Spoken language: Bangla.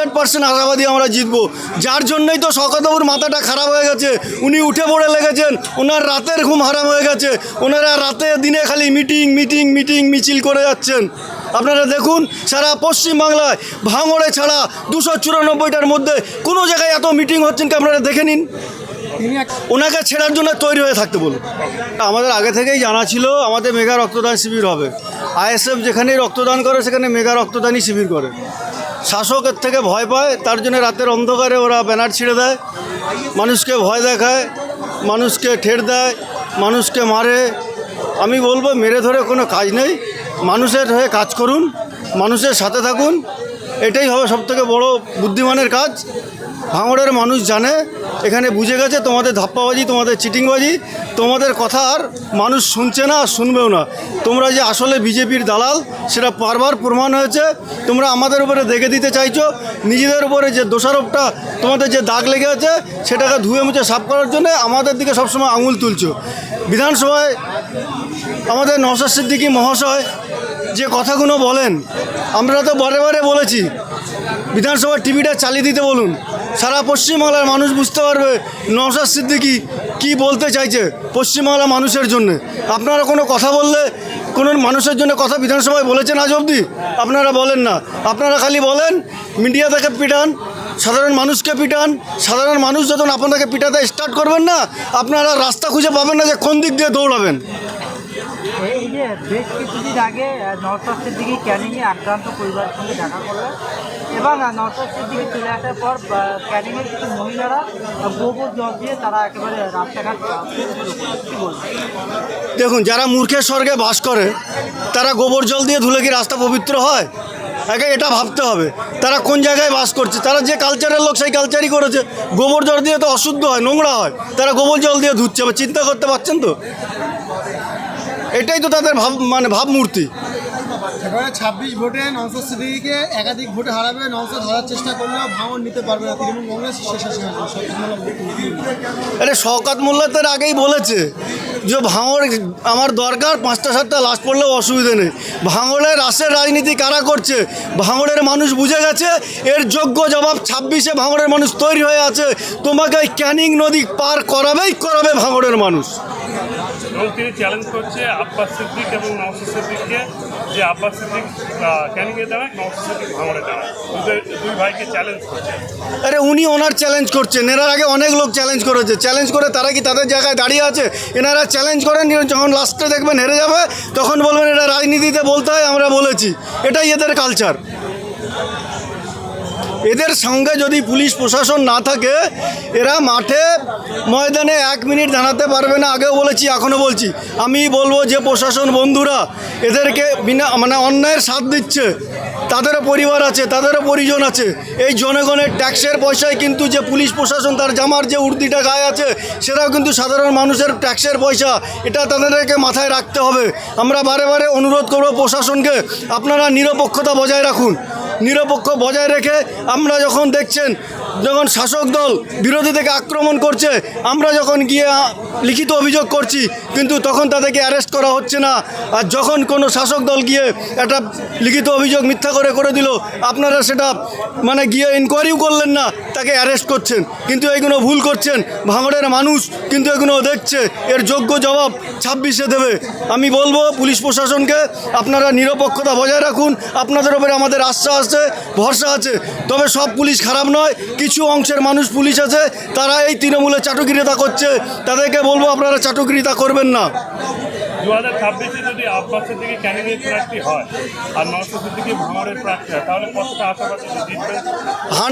হান্ড্রেড পার্সেন্ট আশাবাদী আমরা জিতবো। যার জন্যই তো শকতবাবুর মাথাটা খারাপ হয়ে গেছে। উনি উঠে পড়ে লেগেছেন। ওনার রাতের ঘুম হারাম হয়ে গেছে। ওনারা রাতে দিনে খালি মিটিং মিটিং মিটিং, মিছিল করে যাচ্ছেন। আপনারা দেখুন, সারা পশ্চিমবাংলায় ভাঙড়ে ছাড়া দুশো চুরানব্বইটার মধ্যে কোনো জায়গায় এত মিটিং হচ্ছেন কি আপনারা দেখে নিন? ওনাকে ছেড়ার জন্য তৈরি হয়ে থাকতে বলুন। আমাদের আগে থেকেই জানা ছিল, আমাদের মেগা রক্তদান শিবির হবে। আইএসএফ যেখানেই রক্তদান করে, সেখানে মেগা রক্তদানই শিবির করে। শাসকের থেকে ভয় পায়, তার জন্য রাতের অন্ধকারে ওরা ব্যানার ছিঁড়ে দেয়। মানুষকে ভয় দেখায়, মানুষকে ঠের দেয়, মানুষকে মারে। আমি বলব, মেরে ধরে কোনো কাজ নেই। মানুষের হয়ে কাজ করুন, মানুষের সাথে থাকুন। এটাই হবে সবথেকে বড় বুদ্ধিমানের কাজ। ভাঙড়ের মানুষ জানে, এখানে বুঝে গেছে তোমাদের ধাপ্পাবাজি, তোমাদের চিটিংবাজি, তোমাদের কথা আর মানুষ শুনছে না আর শুনবেও না। তোমরা যে আসলে বিজেপির দালাল, সেটা বারবার প্রমাণ হয়েছে। তোমরা আমাদের উপরে দেখে দিতে চাইছো, নিজেদের উপরে যে দোষারোপটা তোমাদের যে দাগ লেগে আছে, সেটাকে ধুয়ে মুছে সাফ করার জন্য আমাদের দিকে সবসময় আঙুল তুলছো। বিধানসভায় আমাদের নওশাদ সিদ্দিকী মহাশয় যে কথাগুলো বলেন, আমরা তো বারে বারে বলেছি, বিধানসভার টিভিটা চালিয়ে দিতে বলুন। সারা পশ্চিমবাংলার মানুষ বুঝতে পারবে নওশাদ সিদ্দিকি কী বলতে চাইছে পশ্চিমবাংলার মানুষের জন্য। আপনারা কোনো কথা বললে, কোনো মানুষের জন্য কথা বিধানসভায় বলেছেন আজ অবধি? আপনারা বলেন না। আপনারা খালি বলেন, মিডিয়া থেকে পিটান, সাধারণ মানুষকে পিটান, সাধারণ মানুষ যখন আপনাকে পিটাতে স্টার্ট করবেন না, আপনারা রাস্তা খুঁজে পাবেন না যে কোন দিক দিয়ে দৌড়াবেন। এই যে বেশ কিছুদিন আগে সিদ্দিকি ক্যানিংয়ে আক্রান্ত পরিবারের সঙ্গে দেখা করলেন এবং সিদ্দিকি চলে আসার পর ক্যানিংয়ের কিছু মহিলারা গোবর জল দিয়ে তারা একেবারে রাস্তাঘাট দেখুন, যারা মূর্খের স্বর্গে বাস করে, তারা গোবর জল দিয়ে ধুলে কি রাস্তা পবিত্র হয়? আগে এটা ভাবতে হবে। তারা কোন জায়গায় বাস করছে? তারা যে কালচারের লোক, সেই কালচারই করেছে। গোবর জল দিয়ে তো অশুদ্ধ হয়, নোংরা হয়। তারা গোবর জল দিয়ে ধুচ্ছে বা চিন্তা করতে পারছেন তো? এটাই তো তাদের ভাব মানে ভাবমূর্তি। এবারে ছাব্বিশ ভোটে সিদ্দিকিকে একাধিক ভোটে হারাবে নওশাদ হারার চেষ্টা করলেও ভাঙন নিতে পারবে না তৃণমূল কংগ্রেস আরে শওকাত মোল্লাতের আগেই বলেছে যে ভাঙড় আমার দরকার পাঁচটা সাতটা লাশ পড়লেও অসুবিধে নেই। ভাঙড়ের রাসের রাজনীতি কারা করছে? ভাঙড়ের মানুষ বুঝে গেছে এর যোগ্য জবাব ছাব্বিশে ভাঙড়ের মানুষ তৈরি হয়ে আছে। তোমাকে ক্যানিং নদী পার করাবেই করাবে ভাঙড়ের মানুষ। এবং তিনি চ্যালেঞ্জ করছে আব্বাস সিদ্দিক এবং নওশাদ সিদ্দিককে যে আব্বাস সিদ্দিক ক্যানিংয়ে দাঁড়ায় নওশাদ সিদ্দিক ভাঙড়ে দাঁড়ায় দুই ভাইকে চ্যালেঞ্জ করছে। আরে উনি ওনার চ্যালেঞ্জ করছেন। এনার আগে অনেক লোক চ্যালেঞ্জ করেছে। চ্যালেঞ্জ করে তারা কি তাদের জায়গায় দাঁড়িয়ে আছে? এনারা চ্যালেঞ্জ করেন যখন লাস্টে দেখবেন হেরে যাবে, তখন বলবেন এটা রাজনীতিতে বলতে হয়, আমরা বলেছি। এটাই এদের কালচার এদের সঙ্গে যদি পুলিশ প্রশাসন না থাকে, এরা মাঠে ময়দানে এক মিনিট দাঁড়াতে পারবে না। আগেও বলেছি, এখনও বলছি। আমি বলব যে প্রশাসন বন্ধুরা, এদেরকে বিনা মানে অন্যায়ের সাথ দিচ্ছে। তাদেরও পরিবার আছে তাদেরও পরিজন আছে। এই জনগণের ট্যাক্সের পয়সায় কিন্তু যে পুলিশ প্রশাসন তার জামার যে উর্দিটা গায়ে আছে, সেটাও কিন্তু সাধারণ মানুষের ট্যাক্সের পয়সা। এটা তাদেরকে মাথায় রাখতে হবে। আমরা বারে বারে অনুরোধ করব প্রশাসনকে, আপনারা নিরপেক্ষতা বজায় রাখুন। নিরপেক্ষ বজায় রেখে আমরা যখন দেখছেন যখন শাসক দল বিরোধী থেকে আক্রমণ করছে, আমরা যখন গিয়ে লিখিত অভিযোগ করছি, কিন্তু তখন তাদেরকে অ্যারেস্ট করা হচ্ছে না। আর যখন কোনো শাসক দল গিয়ে একটা লিখিত অভিযোগ মিথ্যা করে করে দিল, আপনারা সেটা মানে গিয়ে ইনকোয়ারিও করলেন না, তাকে অ্যারেস্ট করছেন। কিন্তু এগুলো ভুল করছেন। ভাঙড়ের মানুষ কিন্তু এগুলো দেখছে। এর যোগ্য জবাব ছাব্বিশে দেবে। আমি বলব পুলিশ প্রশাসনকে, আপনারা নিরপেক্ষতা বজায় রাখুন। আপনাদের উপরে আমাদের আস্থা আছে, ভরসা আছে। তবে সব পুলিশ খারাপ নয়। কিছু অংশের মানুষ পুলিশ আছে তারা এই তৃণমূলে চাটুকিরিতা করছে। তাদেরকে বলব আপনারা চাটুকিরিতা করবেন না। দু হাজার ছাব্বিশে যদি আব্বাস সিদ্দিকি ক্যানিংয়ের প্রার্থী হয় আর নওশাদ সিদ্দিকি ভাঙড়ের প্রার্থী হয় তাহলে কতটা আশাবাদী জিতবেন? হান